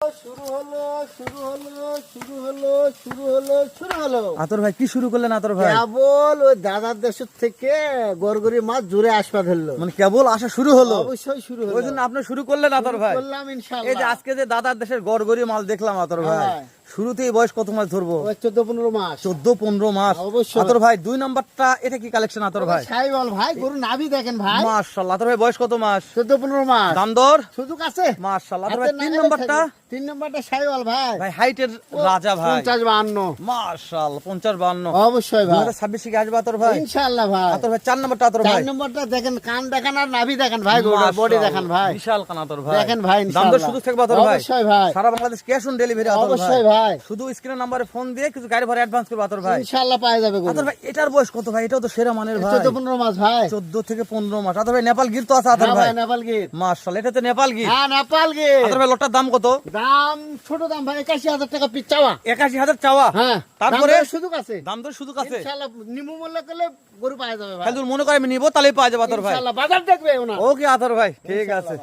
শুরু হলো শুরু হলো শুরু হলো শুরু হলো শুরু হলো। আতর ভাই কি শুরু করলেন আতর ভাই? কেবল ওই দাদার দেশের থেকে গরগরি মাছ জুড়ে আসপা মানে কেবল আসা শুরু হলো? অবশ্যই শুরু হলো। ওই জন্য আপনি শুরু করলেন আতর ভাই। করলাম এই যে আজকে যে দাদার দেশের গড়গড়ি মাল দেখলাম আতর ভাই। শুরুতেই বয়স কত মাস ধরবো? চোদ্দ পনেরো মাস। চোদ্দ পনেরো মাস। অবশ্যই। আতর ভাই দুই নাম্বারটা এটা কি কালেকশন আতর ভাই? সাই বল ভাই গরু নাভি দেখেন ভাই। মাশাল্লাহ আতর ভাই বয়স কত মাস? চোদ্দ পনেরো মাস। দাম দর? সুযোগ আছে? মাশাল্লাহ আতর ভাই তিন নাম্বারটা। তিন নম্বরটা ভাই। ভাই হাইটের রাজা ভাই। পঞ্চাশ বাহান্ন। পঞ্চাশ বান্ন অবশ্যই ভাই। ছাব্বিশে কি আসবে আতর ভাই? ইনশাআল্লাহ ভাই। আতর ভাই চার নাম্বারটা আতর চার ভাই নম্বরটা দেখেন কান দেখেন আর নাভি দেখেন ভাই বডি দেখেন ভাই। বিশাল কান আতর ভাই। দেখেন ভাই দাম দর। শুধু থাকবে আতর ভাই। অবশ্যই ভাই। সারা বাংলাদেশ ক্যাশ অন ডেলিভারি আতর অবশ্যই ভাই। ভাই। শুধু নাম্বারে ফোন দিয়ে কিছু গাড়ি ভাড়া অ্যাডভান্স করব আতর ভাই। ইনশাআল্লাহ পাওয়া যাবে আতর ভাই এটার বয়স কত ভাই? এটাও তো সেরা মানের ভাই। চোদ্দ পনেরো মাস ভাই। চোদ্দ থেকে পনেরো মাস। আতর ভাই নেপাল গির তো আছে আতর ভাই। নেপাল মার্শাল এটা তো নেপাল গির। হ্যাঁ নেপাল গিট আতর ভাই দাম কত? দাম ছোট দাম ভাই একাশি হাজার টাকা পিস চাওয়া। একাশি হাজার চাওয়া? হ্যাঁ তারপরে? আছে। দাম দর শুধু ইনশাআল্লাহ নিমু মূল্য করলে গরু পাওয়া যাবে ভাই। খালি মনে করে আমি নিবো তাহলে পাওয়া যাবে আতর ভাই। ইনশাআল্লাহ বাজার দেখবে ওনা ওকে আতর ভাই ঠিক আছে।